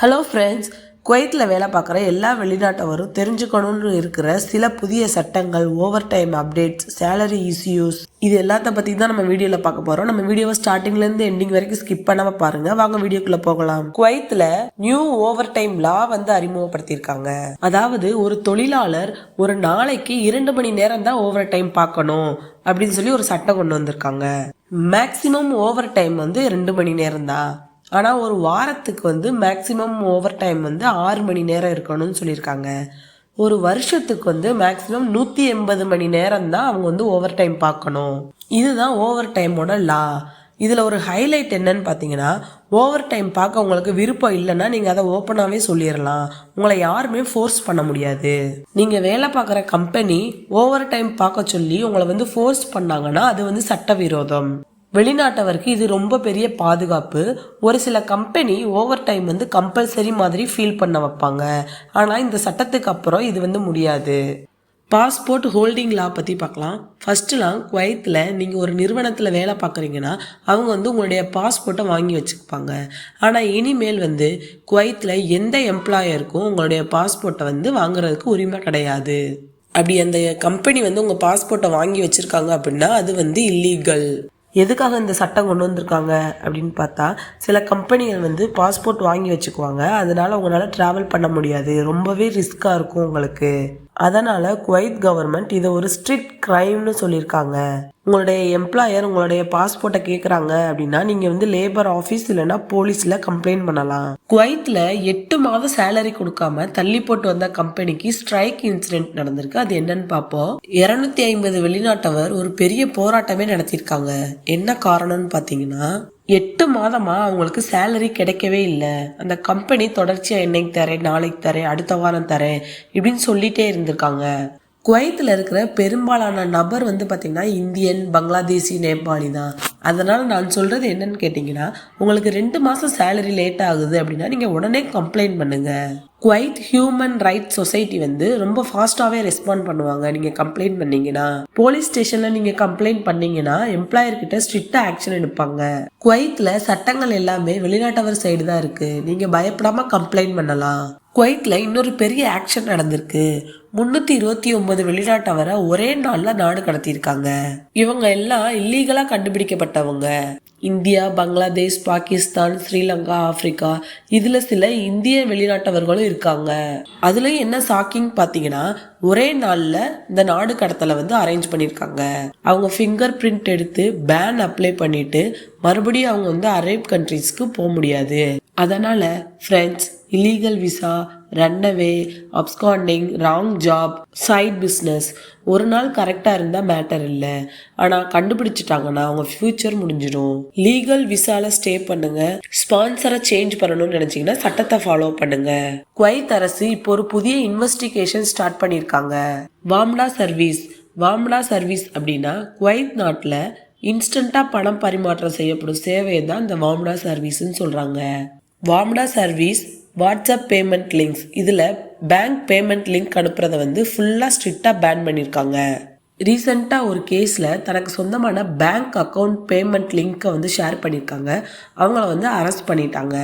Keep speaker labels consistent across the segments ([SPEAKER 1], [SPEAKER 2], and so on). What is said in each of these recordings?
[SPEAKER 1] Hello friends குவைத்தில் வேலை பார்க்குற எல்லா வெளிநாட்டவரும் தெரிஞ்சுக்கணும்னு இருக்கிற சில புதிய சட்டங்கள் over time updates salary issues இது எல்லாத்த பற்றி தான் நம்ம வீடியோவில் பார்க்க போகிறோம் நம்ம வீடியோவை ஸ்டார்டிங்லேருந்து எண்டிங் வரைக்கும் ஸ்கிப் பண்ணாமல் பாருங்கள் வாங்க வீடியோக்குள்ளே போகலாம். குவைத்தில் நியூ ஓவர் டைம் லா வந்து அறிமுகப்படுத்தியிருக்காங்க. அதாவது ஒரு தொழிலாளர் ஒரு நாளைக்கு இரண்டு மணி நேரம் தான் ஓவர் டைம் பார்க்கணும் அப்படின்னு சொல்லி ஒரு சட்டம் கொண்டு வந்திருக்காங்க. மேக்ஸிமம் ஓவர் டைம் வந்து ரெண்டு மணி நேரம் தான். ஆனால் ஒரு வாரத்துக்கு வந்து மேக்ஸிமம் ஓவர் டைம் வந்து ஆறு மணி நேரம் இருக்கணும்னு சொல்லியிருக்காங்க. ஒரு வருஷத்துக்கு வந்து மேக்ஸிமம் நூற்றி எண்பது மணி நேரம் தான் அவங்க வந்து ஓவர் டைம் பார்க்கணும். இதுதான் ஓவர் டைமோட லா இதில் ஒரு ஹைலைட் என்னன்னு பார்த்தீங்கன்னா ஓவர் டைம் பார்க்க உங்களுக்கு விருப்பம் இல்லைன்னா நீங்கள் அதை ஓப்பனாகவே சொல்லிடலாம். உங்களை யாருமே ஃபோர்ஸ் பண்ண முடியாது. நீங்கள் வேலை பார்க்குற கம்பெனி ஓவர் டைம் பார்க்க சொல்லி உங்களை வந்து ஃபோர்ஸ் பண்ணாங்கன்னா அது வந்து சட்டவிரோதம். வெளிநாட்டவருக்கு இது ரொம்ப பெரிய பாதுகாப்பு. ஒரு சில கம்பெனி ஓவர் டைம் வந்து கம்பல்சரி மாதிரி ஃபீல் பண்ண வைப்பாங்க. ஆனால் இந்த சட்டத்துக்கு அப்புறம் இது வந்து முடியாது. பாஸ்போர்ட் ஹோல்டிங் லா பற்றி பார்க்கலாம். ஃபஸ்ட்டுலாம் குவைத்தில் நீங்கள் ஒரு நிறுவனத்தில் வேலை பார்க்குறீங்கன்னா அவங்க வந்து உங்களுடைய பாஸ்போர்ட்டை வாங்கி வச்சுப்பாங்க. ஆனால் இனிமேல் வந்து குவைத்தில் எந்த எம்ப்ளாயருக்கும் உங்களுடைய பாஸ்போர்ட்டை வந்து வாங்குறதுக்கு உரிமை கிடையாது. அப்படி அந்த கம்பெனி வந்து உங்கள் பாஸ்போர்ட்டை வாங்கி வச்சுருக்காங்க அப்படின்னா அது வந்து இல்லீகல் எதுக்காக இந்த சட்டம் கொண்டு வந்திருக்காங்க அப்படின்னு பார்த்தா சில கம்பெனிகள் வந்து பாஸ்போர்ட் வாங்கி வச்சுக்குவாங்க. அதனால் உங்களால் ட்ராவல் பண்ண முடியாது. ரொம்பவே ரிஸ்க்காக இருக்கும் உங்களுக்கு. அதனால் குவைத் கவர்மெண்ட் இதை ஒரு ஸ்ட்ரிக்ட் க்ரைம்னு சொல்லியிருக்காங்க. உங்களுடைய எம்ப்ளாயர் உங்களுடைய பாஸ்போர்ட்டை கேட்குறாங்க அப்படின்னா நீங்கள் வந்து லேபர் ஆஃபீஸ் இல்லைன்னா போலீஸில் கம்ப்ளைண்ட் பண்ணலாம். குவைத்தில் எட்டு மாதம் சேலரி கொடுக்காம தள்ளி போட்டு வந்த கம்பெனிக்கு ஸ்ட்ரைக் இன்சிடென்ட் நடந்திருக்கு. அது என்னன்னு பார்ப்போம். இரநூத்தி ஐம்பது வெளிநாட்டவர் ஒரு பெரிய போராட்டமே நடத்தியிருக்காங்க. என்ன காரணம்னு பார்த்தீங்கன்னா எட்டு மாதமாக அவங்களுக்கு சேலரி கிடைக்கவே இல்லை. அந்த கம்பெனி தொடர்ச்சியாக என்னைக்கு தரேன் நாளைக்கு தரேன் அடுத்த வாரம் தரேன் இப்படின்னு சொல்லிட்டே இருந்திருக்காங்க. குவைத்தில் இருக்கிற பெரும்பாலான நபர் வந்து பார்த்திங்கன்னா இந்தியன் பங்களாதேசி நேபாளி தான். அதனால் நான் சொல்கிறது என்னன்னு கேட்டிங்கன்னா உங்களுக்கு ரெண்டு மாதம் சேலரி லேட் ஆகுது அப்படின்னா நீங்கள் உடனே கம்ப்ளைண்ட் பண்ணுங்கள் குவைட் ஹியூமன் ரைட்ஸ் சொசைட்டி வந்து ரொம்ப ஃபாஸ்ட்டாகவே ரெஸ்பாண்ட் பண்ணுவாங்க. நீங்கள் கம்ப்ளைண்ட் பண்ணீங்கன்னா போலீஸ் ஸ்டேஷனில் நீங்கள் கம்ப்ளைண்ட் பண்ணீங்கன்னா எம்ப்ளாயர்கிட்ட ஸ்ட்ரிக்டாக ஆக்ஷன் எடுப்பாங்க. குவைத்தில் சட்டங்கள் எல்லாமே வெளிநாட்டவர் சைடு தான் இருக்குது நீங்கள் பயப்படாமல் கம்ப்ளைண்ட் பண்ணலாம். குவைத்தில் இன்னொரு பெரிய ஆக்ஷன் நடந்திருக்கு. முந்நூற்றி இருபத்தி ஒன்பது வெளிநாட்டவரை ஒரே நாளில் நாடு கடத்தியிருக்காங்க. இவங்க எல்லாம் இல்லீகலாக கண்டுபிடிக்கப்பட்டவங்க. இந்தியா பங்களாதேஷ் பாகிஸ்தான் ஸ்ரீலங்கா ஆப்பிரிக்கா இதில் சில இந்திய வெளிநாட்டவர்களும் இருக்காங்க. அதுலேயும் என்ன ஷாக்கிங் பார்த்தீங்கன்னா ஒரே நாளில் இந்த நாடு கடத்தலை வந்து அரேஞ்ச் பண்ணியிருக்காங்க. அவங்க ஃபிங்கர் பிரிண்ட் எடுத்து பேன் அப்ளை பண்ணிட்டு மறுபடியும் அவங்க வந்து அரேப் கண்ட்ரீஸ்க்கு போக முடியாது. அதனால் friends illegal visa runaway absconding wrong job side business ஒரு நாள் கரெக்டாக இருந்தால் மேட்டர் இல்லை. ஆனால் கண்டுபிடிச்சிட்டாங்கன்னா அவங்க ஃப்யூச்சர் முடிஞ்சிடும். லீகல் விசாவில் ஸ்டே பண்ணுங்க. ஸ்பான்சரை சேஞ்ச் பண்ணணும்னு நினச்சிங்கன்னா சட்டத்தை ஃபாலோ பண்ணுங்க. குவைத் அரசு இப்போ ஒரு புதிய இன்வெஸ்டிகேஷன் ஸ்டார்ட் பண்ணியிருக்காங்க. வாம்டா சர்வீஸ் வாம்டா சர்வீஸ் அப்படின்னா குவைத் நாட்டில் இன்ஸ்டண்ட்டாக பணம் பரிமாற்றம் செய்யப்படும் சேவையை தான் இந்த வாம்டா சர்வீஸ்ன்னு சொல்கிறாங்க Wamda service WhatsApp payment links. இதில் பேங்க் பேமெண்ட் லிங்க் அனுப்புறதை வந்து ஃபுல்லாக ஸ்ட்ரிக்டாக பேன் பண்ணியிருக்காங்க ரீசெண்டாக ஒரு கேஸில் தனக்கு சொந்தமான பேங்க் அக்கௌண்ட் பேமெண்ட் லிங்க்கை வந்து ஷேர் பண்ணியிருக்காங்க அவங்கள வந்து அரெஸ்ட் பண்ணிட்டாங்க.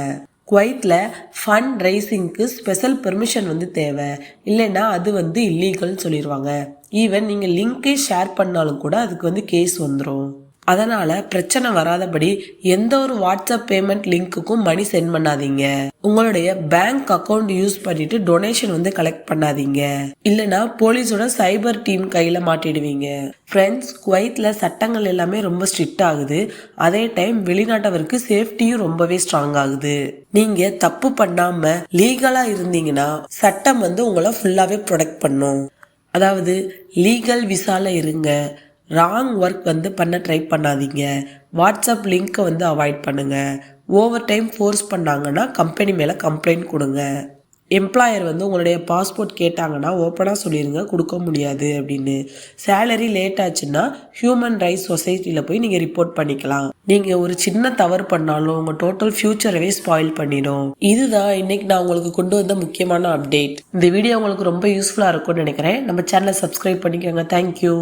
[SPEAKER 1] குவைத்தில் ஃபண்ட் ரைசிங்க்கு ஸ்பெஷல் பெர்மிஷன் வந்து தேவை. இல்லைன்னா அது வந்து இல்லீகல்னு சொல்லிடுவாங்க ஈவன் நீங்கள் லிங்க்கே ஷேர் பண்ணாலும் கூட அதுக்கு வந்து கேஸ் வந்துடும் அதனால பிரச்சனை வராதபடி எந்த ஒரு வாட்ஸ்அப் பேமெண்ட் லிங்க்குக்கும் மணி சென்ட் பண்ணாதீங்க. உங்களுடைய பேங்க் அக்கௌண்ட் யூஸ் பண்ணிட்டு டொனேஷன் வந்து கலெக்ட் பண்ணாதீங்க. இல்லைன்னா போலீஸோட சைபர் டீம் கையில மாட்டிடுவீங்க. ஃப்ரெண்ட்ஸ் குவைத்தில் சட்டங்கள் எல்லாமே ரொம்ப ஸ்ட்ரிக்ட் ஆகுது. அதே டைம் வெளிநாட்டவருக்கு சேஃப்டியும் ரொம்பவே ஸ்ட்ராங் ஆகுது. நீங்க தப்பு பண்ணாம லீகலா இருந்தீங்கன்னா சட்டம் வந்து உங்களை ஃபுல்லாவே ப்ரொடெக்ட் பண்ணும். அதாவது லீகல் விசால இருங்க. ராங் ஒர்க் வந்து பண்ண ட்ரை பண்ணாதீங்க. வாட்ஸ்அப் லிங்க்கை வந்து அவாய்ட் பண்ணுங்கள் ஓவர் டைம் ஃபோர்ஸ் பண்ணாங்கன்னா கம்பெனி மேலே கம்ப்ளைண்ட் கொடுங்க. எம்ப்ளாயர் வந்து உங்களுடைய பாஸ்போர்ட் கேட்டாங்கன்னா ஓப்பனாக சொல்லிடுங்க கொடுக்க முடியாது அப்படின்னு. சேலரி லேட் ஆச்சுன்னா ஹியூமன் ரைட்ஸ் சொசைட்டியில் போய் நீங்கள் ரிப்போர்ட் பண்ணிக்கலாம். நீங்கள் ஒரு சின்ன தவறு பண்ணாலும் உங்கள் டோட்டல் ஃப்யூச்சரவே ஸ்பாயில் பண்ணிடும். இதுதான் இன்னைக்கு நான் உங்களுக்கு கொண்டு வந்த முக்கியமான அப்டேட் இந்த வீடியோ உங்களுக்கு ரொம்ப யூஸ்ஃபுல்லாக இருக்கும்னு நினைக்கிறேன். நம்ம சேனலை சப்ஸ்கிரைப் பண்ணிக்கோங்க. தேங்க்யூ